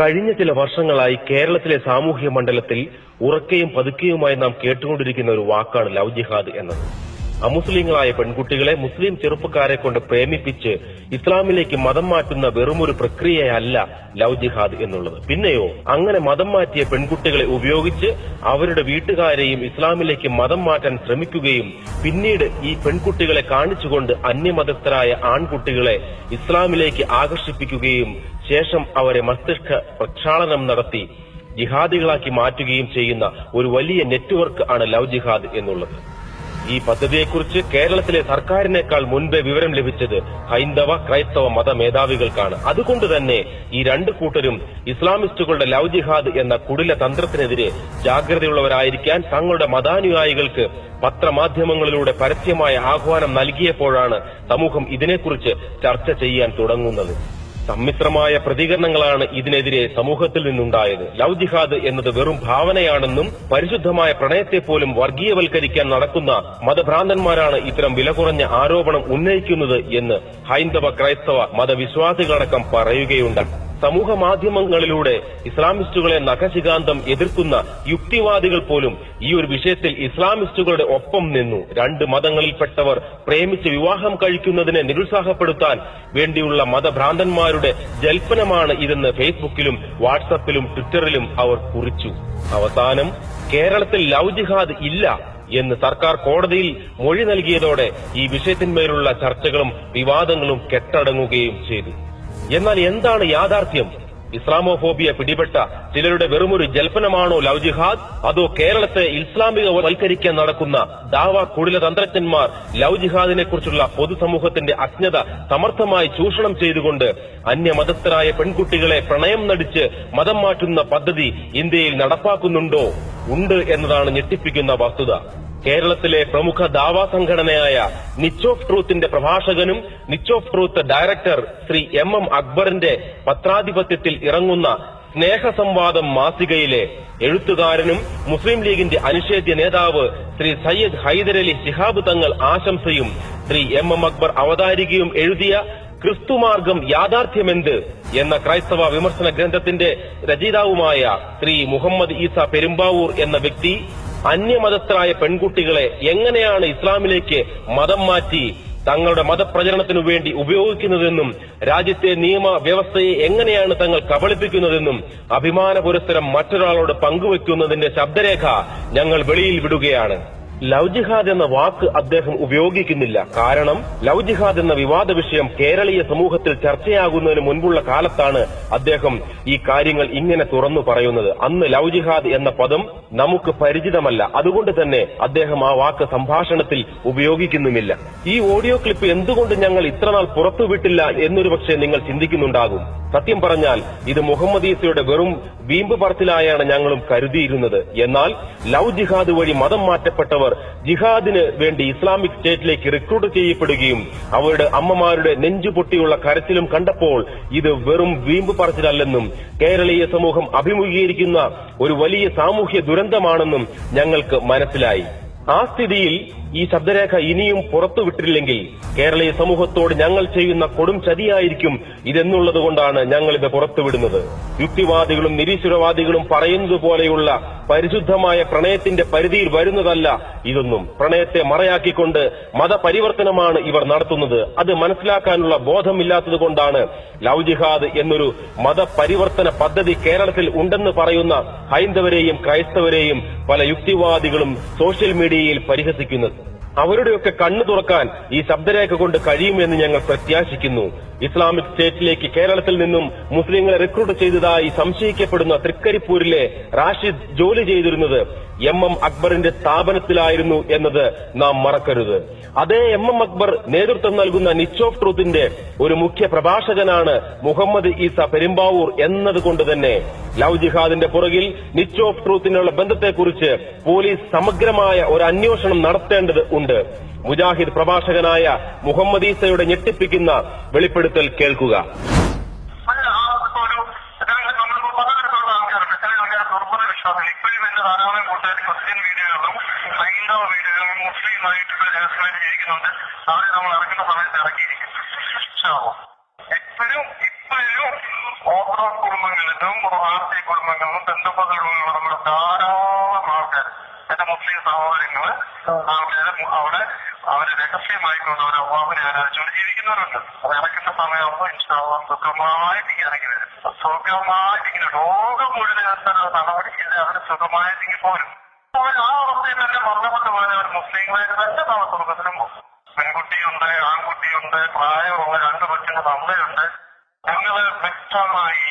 കഴിഞ്ഞ ചില വർഷങ്ങളായി കേരളത്തിലെ സാമൂഹ്യ മണ്ഡലത്തിൽ ഉറക്കെയും പതുക്കെയുമായി നാം കേട്ടുകൊണ്ടിരിക്കുന്ന ഒരു വാക്കാണ് ലവ് ജിഹാദ് എന്നത്. അമുസ്ലിങ്ങളായ പെൺകുട്ടികളെ മുസ്ലിം ചെറുപ്പക്കാരെ കൊണ്ട് പ്രേമിപ്പിച്ച് ഇസ്ലാമിലേക്ക് മതം മാറ്റുന്ന വെറുമൊരു പ്രക്രിയയല്ല ലവ് ജിഹാദ് എന്നുള്ളത്. പിന്നെയോ അങ്ങനെ മതം മാറ്റിയ പെൺകുട്ടികളെ ഉപയോഗിച്ച് അവരുടെ വീട്ടുകാരെയും ഇസ്ലാമിലേക്ക് മതം മാറ്റാൻ ശ്രമിക്കുകയും പിന്നീട് ഈ പെൺകുട്ടികളെ കാണിച്ചുകൊണ്ട് അന്യമതസ്ഥരായ ആൺകുട്ടികളെ ഇസ്ലാമിലേക്ക് ആകർഷിപ്പിക്കുകയും ശേഷം അവരെ മസ്തിഷ്ക പ്രക്ഷാളനം നടത്തി ജിഹാദികളാക്കി മാറ്റുകയും ചെയ്യുന്ന ഒരു വലിയ നെറ്റ്വർക്ക് ആണ് ലവ് ജിഹാദ് എന്നുള്ളത്. ഈ പദ്ധതിയെക്കുറിച്ച് കേരളത്തിലെ സർക്കാരിനേക്കാൾ മുൻപേ വിവരം ലഭിച്ചത് ഹൈന്ദവ ക്രൈസ്തവ മത മേധാവികൾക്കാണ്. അതുകൊണ്ട് തന്നെ ഈ രണ്ട് കൂട്ടരും ഇസ്ലാമിസ്റ്റുകളുടെ ലവ് ജിഹാദ് എന്ന കുടില തന്ത്രത്തിനെതിരെ ജാഗ്രതയുള്ളവരായിരിക്കാൻ തങ്ങളുടെ മതാനുയായികൾക്ക് പത്രമാധ്യമങ്ങളിലൂടെ പരസ്യമായ ആഹ്വാനം നൽകിയപ്പോഴാണ് സമൂഹം ഇതിനെക്കുറിച്ച് ചർച്ച ചെയ്യാൻ തുടങ്ങുന്നത്. സമ്മിശ്രമായ പ്രതികരണങ്ങളാണ് ഇതിനെതിരെ സമൂഹത്തിൽ നിന്നുണ്ടായത്. ലവ് ജിഹാദ് എന്നത് വെറും ഭാവനയാണെന്നും പരിശുദ്ധമായ പ്രണയത്തെ പോലും വർഗീയവൽക്കരിക്കാൻ നടക്കുന്ന മതഭ്രാന്തന്മാരാണ് ഇത്തരം വില കുറഞ്ഞ ആരോപണം ഉന്നയിക്കുന്നത് എന്ന് ഹൈന്ദവ ക്രൈസ്തവ മതവിശ്വാസികളടക്കം പറയുകയുണ്ടായി. സമൂഹ മാധ്യമങ്ങളിലൂടെ ഇസ്ലാമിസ്റ്റുകളെ നഖശികാന്തം എതിർക്കുന്ന യുക്തിവാദികൾ പോലും ഈ ഒരു വിഷയത്തിൽ ഇസ്ലാമിസ്റ്റുകളുടെ ഒപ്പം നിന്നു. രണ്ട് മതങ്ങളിൽപ്പെട്ടവർ പ്രേമിച്ച് വിവാഹം കഴിക്കുന്നതിനെ നിരുത്സാഹപ്പെടുത്താൻ വേണ്ടിയുള്ള മതഭ്രാന്തന്മാരുടെ ജൽപ്പനമാണ് ഇതെന്ന് ഫേസ്ബുക്കിലും വാട്സപ്പിലും ട്വിറ്ററിലും അവർ കുറിച്ചു. അവസാനം കേരളത്തിൽ ലവ് ജിഹാദ് ഇല്ല എന്ന് സർക്കാർ കോടതിയിൽ മൊഴി നൽകിയതോടെ ഈ വിഷയത്തിന്മേലുള്ള ചർച്ചകളും വിവാദങ്ങളും കെട്ടടങ്ങുകയും ചെയ്തു. എന്നാൽ എന്താണ് യാഥാർത്ഥ്യം? ഇസ്ലാമോഫോബിയ പിടിപെട്ട ചിലരുടെ വെറുമൊരു ജൽപ്പനമാണോ ലവ് ജിഹാദ്? അതോ കേരളത്തെ ഇസ്ലാമിക വൽക്കരിക്കാൻ നടക്കുന്ന ദാവ കുടില തന്ത്രജ്ഞന്മാർ ലവ് ജിഹാദിനെ കുറിച്ചുള്ള പൊതുസമൂഹത്തിന്റെ അജ്ഞത സമർത്ഥമായി ചൂഷണം ചെയ്തുകൊണ്ട് അന്യമതസ്ഥരായ പെൺകുട്ടികളെ പ്രണയം നടിച്ച് മതം മാറ്റുന്ന പദ്ധതി ഇന്ത്യയിൽ നടപ്പാക്കുന്നുണ്ടോ? ഉണ്ട് എന്നതാണ് ഞെട്ടിപ്പിക്കുന്ന വസ്തുത. കേരളത്തിലെ പ്രമുഖ ദാവാ സംഘടനയായ നിച്ച് ഓഫ് ട്രൂത്തിന്റെ പ്രഭാഷകനും niche of truth director Shri M M അക്ബറിന്റെ പത്രാധിപത്യത്തിൽ ഇറങ്ങുന്ന സ്നേഹസംവാദം മാസികയിലെ എഴുത്തുകാരനും മുസ്ലിം ലീഗിന്റെ അനിഷേധ്യ നേതാവ് ശ്രീ സയ്യദ് ഹൈദരലി ശിഹാബ് തങ്ങൾ ആശംസയും ശ്രീ എം എം അക്ബർ അവതാരികയും എഴുതിയ ക്രിസ്തുമാർഗം യാഥാർത്ഥ്യമെന്ത് എന്ന ക്രൈസ്തവ വിമർശന ഗ്രന്ഥത്തിന്റെ രചയിതാവുമായ ശ്രീ മുഹമ്മദ് ഈസ പെരുമ്പാവൂർ എന്ന വ്യക്തി അന്യമതസ്ഥരായ പെൺകുട്ടികളെ എങ്ങനെയാണ് ഇസ്ലാമിലേക്ക് മതം മാറ്റി തങ്ങളുടെ മതപ്രചരണത്തിനു വേണ്ടി ഉപയോഗിക്കുന്നതെന്നും രാജ്യത്തെ നിയമ വ്യവസ്ഥയെ എങ്ങനെയാണ് തങ്ങൾ കബളിപ്പിക്കുന്നതെന്നും അഭിമാന പുരസ്സരം മറ്റൊരാളോട് പങ്കുവെക്കുന്നതിന്റെ ശബ്ദരേഖ ഞങ്ങൾ വെളിയിൽ വിടുകയാണ്. ലവ് ജിഹാദ് എന്ന വാക്ക് അദ്ദേഹം ഉപയോഗിക്കുന്നില്ല. കാരണം ലവ് ജിഹാദ് എന്ന വിവാദ വിഷയം കേരളീയ സമൂഹത്തിൽ ചർച്ചയാകുന്നതിന് മുൻപുള്ള കാലത്താണ് അദ്ദേഹം ഈ കാര്യങ്ങൾ ഇങ്ങനെ തുറന്നു പറയുന്നത്. അന്ന് ലവ് ജിഹാദ് എന്ന പദം നമുക്ക് പരിചിതമല്ല. അതുകൊണ്ട് തന്നെ അദ്ദേഹം ആ വാക്ക് സംഭാഷണത്തിൽ ഉപയോഗിക്കുന്നുമില്ല. ഈ ഓഡിയോ ക്ലിപ്പ് എന്തുകൊണ്ട് ഞങ്ങൾ ഇത്രനാൾ പുറത്തുവിട്ടില്ല എന്നൊരു പക്ഷേ നിങ്ങൾ ചിന്തിക്കുന്നുണ്ടാകും. സത്യം പറഞ്ഞാൽ ഇത് മുഹമ്മദ് ഈസയുടെ വെറും വീമ്പ് പറത്തിലായാണ് ഞങ്ങളും കരുതിയിരുന്നത്. എന്നാൽ ലവ് ജിഹാദ് വഴി മതം മാറ്റപ്പെട്ടവർ ജിഹാദിന് വേണ്ടി ഇസ്ലാമിക് സ്റ്റേറ്റിലേക്ക് റിക്രൂട്ട് ചെയ്യപ്പെടുകയും അവരുടെ അമ്മമാരുടെ നെഞ്ചുപൊട്ടിയുള്ള കരച്ചിലും കണ്ടപ്പോൾ ഇത് വെറും വീമ്പ് പറച്ചിലല്ലെന്നും കേരളീയ സമൂഹം അഭിമുഖീകരിക്കുന്ന ഒരു വലിയ സാമൂഹ്യ ദുരന്തമാണെന്നും ഞങ്ങൾക്ക് മനസ്സിലായി. ആ സ്ഥിതിയിൽ ഈ ശബ്ദരേഖ ഇനിയും പുറത്തുവിട്ടില്ലെങ്കിൽ കേരളീയ സമൂഹത്തോട് ഞങ്ങൾ ചെയ്യുന്ന കൊടും ചതിയായിരിക്കും ഇതെന്നുള്ളത് കൊണ്ടാണ് ഞങ്ങൾ ഇത് പുറത്തുവിടുന്നത് യുക്തിവാദികളും നിരീശ്വരവാദികളും പറയുന്നത് പോലെയുള്ള പരിശുദ്ധമായ പ്രണയത്തിന്റെ പരിധിയിൽ വരുന്നതല്ല ഇതൊന്നും. പ്രണയത്തെ മറയാക്കിക്കൊണ്ട് മതപരിവർത്തനമാണ് ഇവർ നടത്തുന്നത്. അത് മനസ്സിലാക്കാനുള്ള ബോധമില്ലാത്തതുകൊണ്ടാണ് ലവ് ജിഹാദ് എന്നൊരു മതപരിവർത്തന പദ്ധതി കേരളത്തിൽ ഉണ്ടെന്ന് പറയുന്ന ഹൈന്ദവരെയും ക്രൈസ്തവരെയും പല യുക്തിവാദികളും സോഷ്യൽ മീഡിയയിൽ പരിഹസിക്കുന്നത്. അവരുടെയൊക്കെ കണ്ണു തുറക്കാൻ ഈ ശബ്ദരേഖ കൊണ്ട് കഴിയുമെന്ന് ഞങ്ങൾ പ്രത്യാശിക്കുന്നു. ഇസ്ലാമിക് സ്റ്റേറ്റിലേക്ക് കേരളത്തിൽ നിന്നും മുസ്ലിങ്ങളെ റിക്രൂട്ട് ചെയ്തതായി സംശയിക്കപ്പെടുന്ന തൃക്കരിപ്പൂരിലെ റാഷിദ് ജോലി ചെയ്തിരുന്നത് എം എം അക്ബറിന്റെ സ്ഥാപനത്തിലായിരുന്നു എന്നത് നാം മറക്കരുത്. അതേ എം എം അക്ബർ നേതൃത്വം നൽകുന്ന നിച്ച് ഓഫ് ട്രൂത്തിന്റെ ഒരു മുഖ്യ പ്രഭാഷകനാണ് മുഹമ്മദ് ഈസ പെരുമ്പാവൂർ എന്നതുകൊണ്ട് തന്നെ. ലവ് ജിഹാദിന്റെ പുറകിൽ നിച്ച് ഓഫ് ട്രൂത്തിനുള്ള ബന്ധത്തെക്കുറിച്ച് പോലീസ് സമഗ്രമായ ഒരു അന്വേഷണം നടത്തേണ്ടത് ഉണ്ട്. മുജാഹിദ് പ്രഭാഷകനായ മുഹമ്മദ് ഈസയുടെ ഞെട്ടിപ്പിക്കുന്ന വെളിപ്പെടുത്തൽ കേൾക്കുക അല്ല, ആ ഒരു അതായത് നമ്മളിപ്പോ പലതരത്തിലുള്ള ആൾക്കാരുണ്ട് ചില ആൾക്കാർ എന്റെ ധാരാളം കൂട്ടുകാർ ക്രിസ്ത്യൻ വീഡിയോകളും ഹൈന്ദവ വീഡിയോകളും മുസ്ലിം ആയിട്ട് രഹസ്യമായിട്ട് ജീവിക്കുന്നുണ്ട് അവരെ നമ്മൾ ഇറക്കുന്ന സമയത്ത് ഇറക്കിയിരിക്കും. എപ്പോഴും ഇപ്പോഴും ഓർത്തഡോക്സ് കുടുംബങ്ങളിലും ആർത്തി കുടുംബങ്ങളിലും ബന്ധുക്കളിലുള്ള നമ്മുടെ ധാരാളം ആൾക്കാർ എന്റെ മുസ്ലിം സഹോദരങ്ങൾ അവിടെ അവരെ രഹസ്യമായിക്കൊണ്ട് ആരാധിച്ചുകൊണ്ട് ജീവിക്കുന്നവരുണ്ട്. ഇറക്കുന്ന സമയമാകുമ്പോൾ ഇൻഷാല്ലാം സുഖമായിട്ട് ഇറങ്ങി വരും. സുഖമായിട്ട് ഇങ്ങനെ രോഗം മുഴുവൻ എടുത്തുള്ള നടപടി ചെയ്ത് അവർ സുഖമായിട്ട് ഇങ്ങനെ പോരും. അവർ ആ അവസ്ഥയിൽ തന്നെ മരണപ്പെട്ടു പോയത് അവർ മുസ്ലിങ്ങളായിട്ട് തന്നെ പോകും പെൺകുട്ടിയുണ്ട് ആൺകുട്ടിയുണ്ട് പ്രായമുള്ള രണ്ട് കൊച്ചിന്റെ തമ്മയുണ്ട് ഞങ്ങൾ വ്യക്തമായി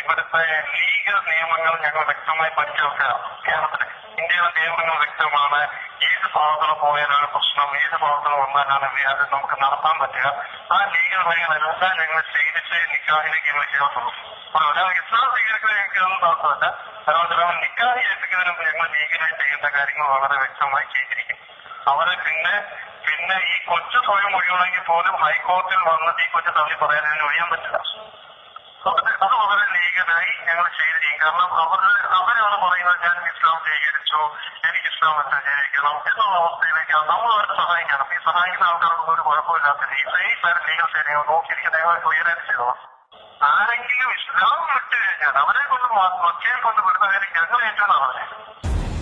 ഇവിടുത്തെ ലീഗൽ നിയമങ്ങൾ ഞങ്ങൾ വ്യക്തമായി പഠിച്ചെടുക്കുക കേരളത്തിലെ ഇന്ത്യയിലെ നിയമങ്ങൾ വ്യക്തമാണ്. ഏത് ഭാഗത്തിന് പോയാലാണ് പ്രശ്നം. ഏത് ഭാഗത്തിൽ വന്നാലാണ് അത് നമുക്ക് നടത്താൻ പറ്റുക? ആ ലീഗൽ നയങ്ങളെല്ലാം ഞങ്ങൾ ചെയ്തിട്ട് നിക്കാഹിലേക്ക് ഞങ്ങൾ ചേർത്തുള്ളൂ അപ്പോൾ ഒരാൾ ഇസ്ലാം സ്വീകരിക്കുന്നത് ഞങ്ങൾക്ക് ഒന്നും തടസ്സമല്ല. അതുകൊണ്ട് നിക്കാഹി ഏൽപ്പിക്കുന്നതിന് മുമ്പ് ഞങ്ങൾ ലീഗലായി ചെയ്യേണ്ട കാര്യങ്ങൾ വളരെ വ്യക്തമായി ചെയ്തിരിക്കും. അവരെ പിന്നെ പിന്നെ ഈ കൊച്ചു സ്വയം ഒഴിയണമെങ്കിൽ പോലും ഹൈക്കോടതിയിൽ വന്നിട്ട് ഈ കൊച്ചു തള്ളി പറയാൻ ഒഴിയാൻ പറ്റില്ല. അത് ലീഗലായി ഞങ്ങൾ ചെയ്തിരിക്കും കാരണം അവർ അവരാണ് പറയുന്നത് ഞാൻ ഇസ്ലാം സ്വീകരിച്ചു. എനിക്ക് ഇസ്ലാം ജീവിക്കണം എന്നുള്ള അവസ്ഥയിലേക്കാണ് നമ്മൾ അവരെ സഹായിക്കണം. ഈ സഹായിക്കുന്ന ആൾക്കാർക്ക് ഒരു കുഴപ്പമില്ലാത്ത രീതി സേഫ് ആയിട്ട് ലീഗൽ സേനയോ നോക്കിയിരിക്കുന്ന ഞങ്ങൾ ക്ലിയർ ചെയ്തോളാം ആരെങ്കിലും ഇസ്ലാം വിട്ടു കഴിഞ്ഞാൽ അവരെ കൊണ്ട് മക്കയെ കൊണ്ട് വിടുന്ന കാര്യം ഞങ്ങൾ ഏറ്റവും അവരെ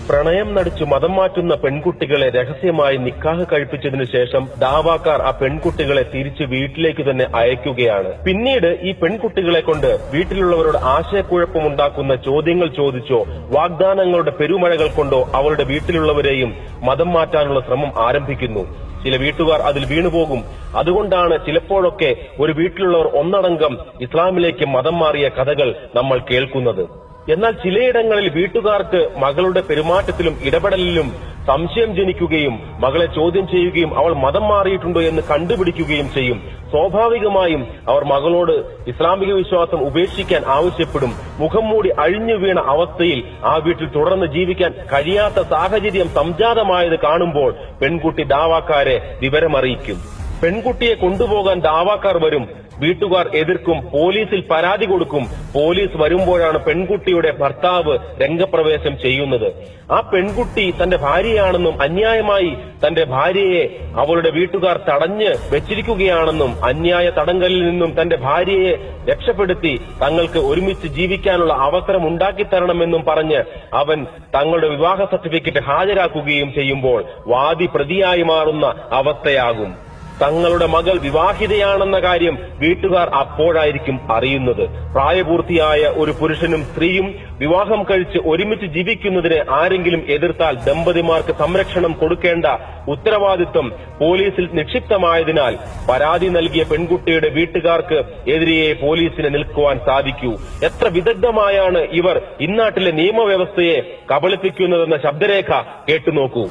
പ്രണയം നടിച്ചു മതം മാറ്റുന്ന പെൺകുട്ടികളെ രഹസ്യമായി നിക്കാഹ് കഴിപ്പിച്ചതിനു ശേഷം ദാവാക്കാർ ആ പെൺകുട്ടികളെ തിരിച്ച് വീട്ടിലേക്ക് തന്നെ അയക്കുകയാണ്. പിന്നീട് ഈ പെൺകുട്ടികളെ കൊണ്ട് വീട്ടിലുള്ളവരോട് ആശയക്കുഴപ്പമുണ്ടാക്കുന്ന ചോദ്യങ്ങൾ ചോദിച്ചോ വാഗ്ദാനങ്ങളുടെ പെരുമഴകൾ കൊണ്ടോ അവരുടെ വീട്ടിലുള്ളവരെയും മതം മാറ്റാനുള്ള ശ്രമം ആരംഭിക്കുന്നു. ചില വീട്ടുകാർ അതിൽ വീണുപോകും. അതുകൊണ്ടാണ് ചിലപ്പോഴൊക്കെ ഒരു വീട്ടിലുള്ളവർ ഒന്നടങ്കം ഇസ്ലാമിലേക്ക് മതം മാറിയ കഥകൾ നമ്മൾ കേൾക്കുന്നത്. എന്നാൽ ചിലയിടങ്ങളിൽ വീട്ടുകാർക്ക് മകളുടെ പെരുമാറ്റത്തിലും ഇടപെടലിലും സംശയം ജനിക്കുകയും മകളെ ചോദ്യം ചെയ്യുകയും അവൾ മതം മാറിയിട്ടുണ്ടോ എന്ന് കണ്ടുപിടിക്കുകയും ചെയ്യും. സ്വാഭാവികമായും അവർ മകളോട് ഇസ്ലാമിക വിശ്വാസം ഉപേക്ഷിക്കാൻ ആവശ്യപ്പെടും. മുഖം മൂടി അഴിഞ്ഞു വീണ അവസ്ഥയിൽ ആ വീട്ടിൽ തുടർന്ന് ജീവിക്കാൻ കഴിയാത്ത സാഹചര്യം സംജാതമായത് കാണുമ്പോൾ പെൺകുട്ടി ദാവാക്കാരെ വിവരമറിയിക്കും. പെൺകുട്ടിയെ കൊണ്ടുപോകാൻ ദാവാക്കാർ വരും. വീട്ടുകാർ എതിർക്കും പോലീസിൽ പരാതി കൊടുക്കും. പോലീസ് വരുമ്പോഴാണ് പെൺകുട്ടിയുടെ ഭർത്താവ് രംഗപ്രവേശം ചെയ്യുന്നത്. ആ പെൺകുട്ടി തന്റെ ഭാര്യയാണെന്നും അന്യായമായി തന്റെ ഭാര്യയെ അവളുടെ വീട്ടുകാർ തടഞ്ഞ് വെച്ചിരിക്കുകയാണെന്നും അന്യായ തടങ്കലിൽ നിന്നും തന്റെ ഭാര്യയെ രക്ഷപ്പെടുത്തി തങ്ങൾക്ക് ഒരുമിച്ച് ജീവിക്കാനുള്ള അവസരം ഉണ്ടാക്കിത്തരണമെന്നും പറഞ്ഞ് അവൻ തങ്ങളുടെ വിവാഹ സർട്ടിഫിക്കറ്റ് ഹാജരാക്കുകയും ചെയ്യുമ്പോൾ വാദി പ്രതിയായി മാറുന്ന അവസ്ഥയാകും. തങ്ങളുടെ മകൾ വിവാഹിതയാണെന്ന കാര്യം വീട്ടുകാർ അപ്പോഴായിരിക്കും അറിയുന്നത്. പ്രായപൂർത്തിയായ ഒരു പുരുഷനും സ്ത്രീയും വിവാഹം കഴിച്ച് ഒരുമിച്ച് ജീവിക്കുന്നതിന് ആരെങ്കിലും എതിർത്താൽ ദമ്പതിമാർക്ക് സംരക്ഷണം കൊടുക്കേണ്ട ഉത്തരവാദിത്വം പോലീസിൽ നിക്ഷിപ്തമായതിനാൽ പരാതി നൽകിയ പെൺകുട്ടിയുടെ വീട്ടുകാർക്ക് എതിരെയെ പോലീസിന് നിൽക്കുവാൻ സാധിക്കൂ. എത്ര വിദഗ്ധമായാണ് ഇവർ ഇന്നാട്ടിലെ നിയമവ്യവസ്ഥയെ കബളിപ്പിക്കുന്നതെന്ന ശബ്ദരേഖ കേട്ടുനോക്കൂ.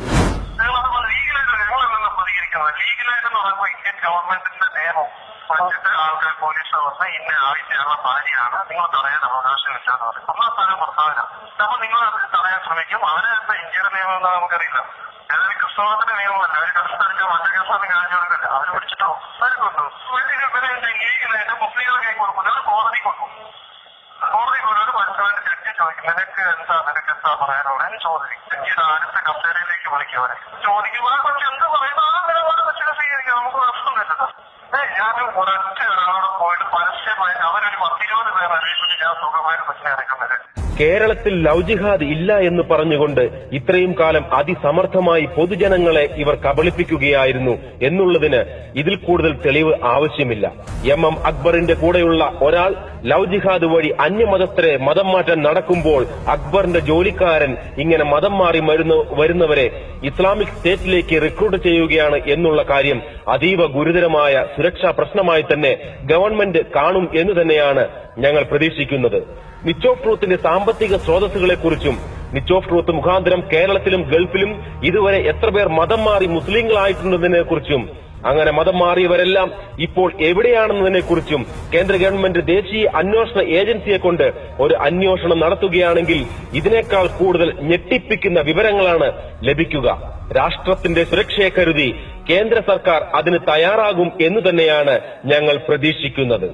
വന്ന് ഇന്ന ആവശ്യമുള്ള ഭാര്യയാണ് നിങ്ങൾ തടയാൻ അവകാശമില്ലാന്ന് പറയും. ഒന്നാം സ്ഥാനം ഭർത്താവിനാണ് അപ്പൊ നിങ്ങൾ തടയാൻ ശ്രമിക്കും. അവരെ എന്താ ഇന്ത്യയുടെ നിയമം എന്താ നമുക്കറിയില്ല. ഏതായാലും ക്രിസ്തവത്തിന്റെ നിയമമല്ല. അവർ കഷ്ടപ്പെടുക്കുക മറ്റു കേസാണ് കാണിച്ചു കൊടുക്കില്ല അവർ പിടിച്ചിട്ടോ? അവരെ കൊണ്ടു. ലീഗലായിട്ട് മുസ്ലിങ്ങളെ കൈ കൊടുക്കും. അത് കോടതി കൊടുക്കും കോടതി കൊണ്ടൊരു മനുഷ്യന്റെ ജഡ്ജി ചോദിക്കും. നിനക്ക് എന്താ നിനക്ക് എന്താ പറയാനുള്ളത്? ചോദിക്കും. ജഡ്ജിയുടെ അടുത്ത കസേരയിലേക്ക് വിളിക്കും അവരെ. ചോദിക്കും. ആ കൊച്ചു എന്ത് പറയുന്നു? ആ നിലപാട് കൊച്ചിനെ സ്വീകരിക്കാം. നമുക്ക് പ്രശ്നമില്ലല്ലോ ഏ ഞാൻ ഒരൊറ്റ ഒരാളോട് പോയിട്ട് പരസ്യമായി അവരൊരു പത്തിരുപത് പേർ അറിയിച്ചിട്ട് ഞാൻ സുഖമായിട്ട് പക്ഷേ ഇറക്കുന്നത് കേരളത്തിൽ ലവ് ജിഹാദ് ഇല്ല എന്ന് പറഞ്ഞുകൊണ്ട് ഇത്രയും കാലം അതിസമർത്ഥമായി പൊതുജനങ്ങളെ ഇവർ കബളിപ്പിക്കുകയായിരുന്നു എന്നുള്ളതിന് ഇതിൽ കൂടുതൽ തെളിവ് ആവശ്യമില്ല. എം എം അക്ബറിന്റെ കൂടെയുള്ള ഒരാൾ ലവ് ജിഹാദ് വഴി അന്യമതസ്ഥരെ മതം മാറ്റാൻ നടക്കുമ്പോൾ അക്ബറിന്റെ ജോലിക്കാരൻ ഇങ്ങനെ മതം മാറി വരുന്നവരെ ഇസ്ലാമിക് സ്റ്റേറ്റിലേക്ക് റിക്രൂട്ട് ചെയ്യുകയാണ് എന്നുള്ള കാര്യം അതീവ ഗുരുതരമായ സുരക്ഷാ പ്രശ്നമായി തന്നെ ഗവൺമെന്റ് കാണും എന്ന് തന്നെയാണ് ഞങ്ങൾ പ്രതീക്ഷിക്കുന്നത്. നിച്ച് ഓഫ് ട്രൂത്തിന്റെ സാമ്പത്തിക സ്രോതസ്സുകളെക്കുറിച്ചും നിച്ച് ഓഫ് ട്രൂത്ത് മുഖാന്തരം കേരളത്തിലും ഗൾഫിലും ഇതുവരെ എത്ര പേർ മതം മാറി മുസ്ലിങ്ങളായിട്ടുണ്ടെന്നതിനെ കുറിച്ചും അങ്ങനെ മതം മാറിയവരെല്ലാം ഇപ്പോൾ എവിടെയാണെന്നതിനെ കുറിച്ചും കേന്ദ്ര ഗവൺമെന്റ് ദേശീയ അന്വേഷണ ഏജൻസിയെ കൊണ്ട് ഒരു അന്വേഷണം നടത്തുകയാണെങ്കിൽ ഇതിനേക്കാൾ കൂടുതൽ ഞെട്ടിപ്പിക്കുന്ന വിവരങ്ങളാണ് ലഭിക്കുക. രാഷ്ട്രത്തിന്റെ സുരക്ഷയെ കരുതി കേന്ദ്ര സർക്കാർ അതിന് തയ്യാറാകും എന്ന് തന്നെയാണ് ഞങ്ങൾ പ്രതീക്ഷിക്കുന്നത്.